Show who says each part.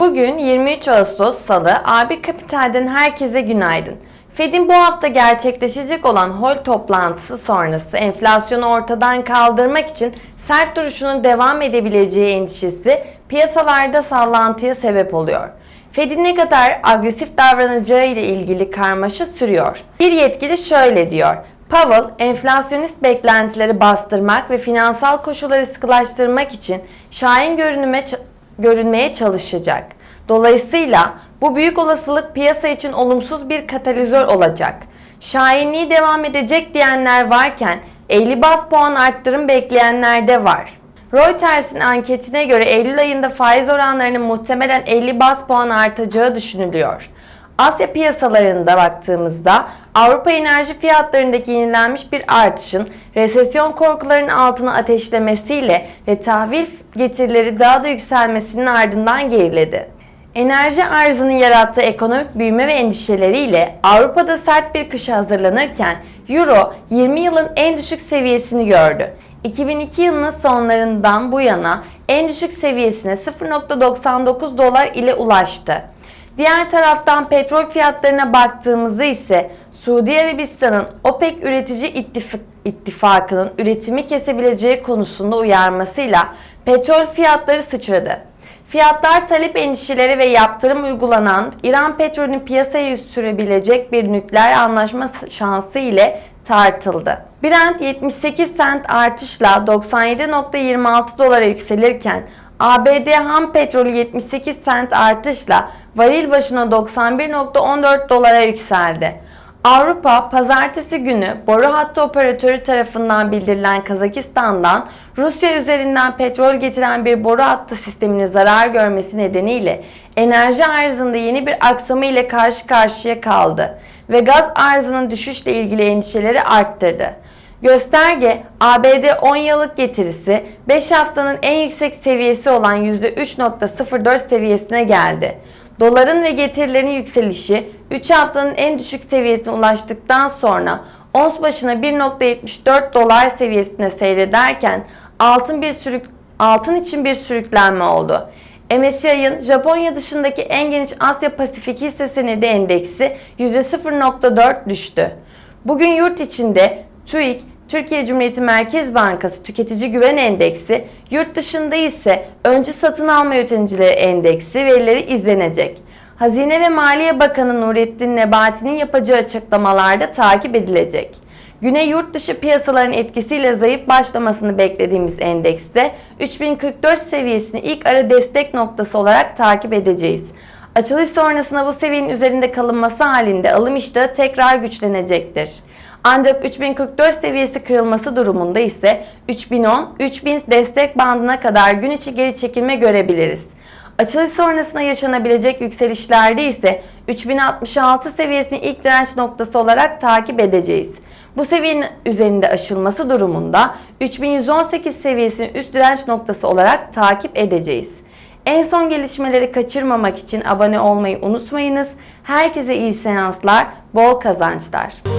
Speaker 1: Bugün 23 Ağustos Salı, A1 Kapital'den herkese günaydın. Fed'in bu hafta gerçekleşecek olan hol toplantısı sonrası enflasyonu ortadan kaldırmak için sert duruşunun devam edebileceği endişesi piyasalarda sallantıya sebep oluyor. Fed'in ne kadar agresif davranacağı ile ilgili karmaşa sürüyor. Bir yetkili şöyle diyor. Powell, enflasyonist beklentileri bastırmak ve finansal koşulları sıkılaştırmak için şahin görünüme görünmeye çalışacak. Dolayısıyla bu büyük olasılık piyasa için olumsuz bir katalizör olacak. Şahinliği devam edecek diyenler varken 50 bas puan arttırım bekleyenler de var. Reuters'in anketine göre Eylül ayında faiz oranlarının muhtemelen 50 bas puan artacağı düşünülüyor. Asya piyasalarında baktığımızda Avrupa enerji fiyatlarındaki yenilenmiş bir artışın resesyon korkularının altına ateşlemesiyle ve tahvil getirileri daha da yükselmesinin ardından geriledi. Enerji arzının yarattığı ekonomik büyüme ve endişeleriyle Avrupa'da sert bir kışa hazırlanırken Euro 20 yılın en düşük seviyesini gördü. 2002 yılının sonlarından bu yana en düşük seviyesine 0.99 dolar ile ulaştı. Diğer taraftan petrol fiyatlarına baktığımızda ise Suudi Arabistan'ın OPEC üretici ittifak, ittifakının üretimi kesebileceği konusunda uyarmasıyla petrol fiyatları sıçradı. Fiyatlar talep endişeleri ve yaptırım uygulanan İran petrolünün piyasaya sürebilecek bir nükleer anlaşma şansı ile tartıldı. Brent 78 sent artışla 97.26 dolara yükselirken ABD ham petrolü 78 sent artışla varil başına 91.14 dolara yükseldi. Avrupa pazartesi günü boru hattı operatörü tarafından bildirilen Kazakistan'dan Rusya üzerinden petrol getiren bir boru hattı sistemine zarar görmesi nedeniyle enerji arzında yeni bir aksama ile karşı karşıya kaldı ve gaz arzının düşüşle ilgili endişeleri arttırdı. Gösterge ABD 10 yıllık getirisi 5 haftanın en yüksek seviyesi olan %3.04 seviyesine geldi. Doların ve getirilerin yükselişi 3 haftanın en düşük seviyesine ulaştıktan sonra ons başına 1.74 dolar seviyesine seyrederken altın bir sürük altın için bir sürüklenme oldu. MSCI'ın Japonya dışındaki en geniş Asya Pasifik hisse senedi endeksi %0.4 düştü. Bugün yurt içinde TÜİK, Türkiye Cumhuriyeti Merkez Bankası Tüketici Güven Endeksi, yurt dışında ise öncü satın alma yöneticileri endeksi verileri izlenecek. Hazine ve Maliye Bakanı Nurettin Nebati'nin yapacağı açıklamalarda takip edilecek. Güne yurt dışı piyasaların etkisiyle zayıf başlamasını beklediğimiz endekste 3044 seviyesini ilk ara destek noktası olarak takip edeceğiz. Açılış sonrasında bu seviyenin üzerinde kalınması halinde alım iştahı tekrar güçlenecektir. Ancak 3044 seviyesi kırılması durumunda ise 3010-3000 destek bandına kadar gün içi geri çekilme görebiliriz. Açılış sonrasında yaşanabilecek yükselişlerde ise 3066 seviyesini ilk direnç noktası olarak takip edeceğiz. Bu seviyenin üzerinde aşılması durumunda 3118 seviyesini üst direnç noktası olarak takip edeceğiz. En son gelişmeleri kaçırmamak için abone olmayı unutmayınız. Herkese iyi seanslar, bol kazançlar.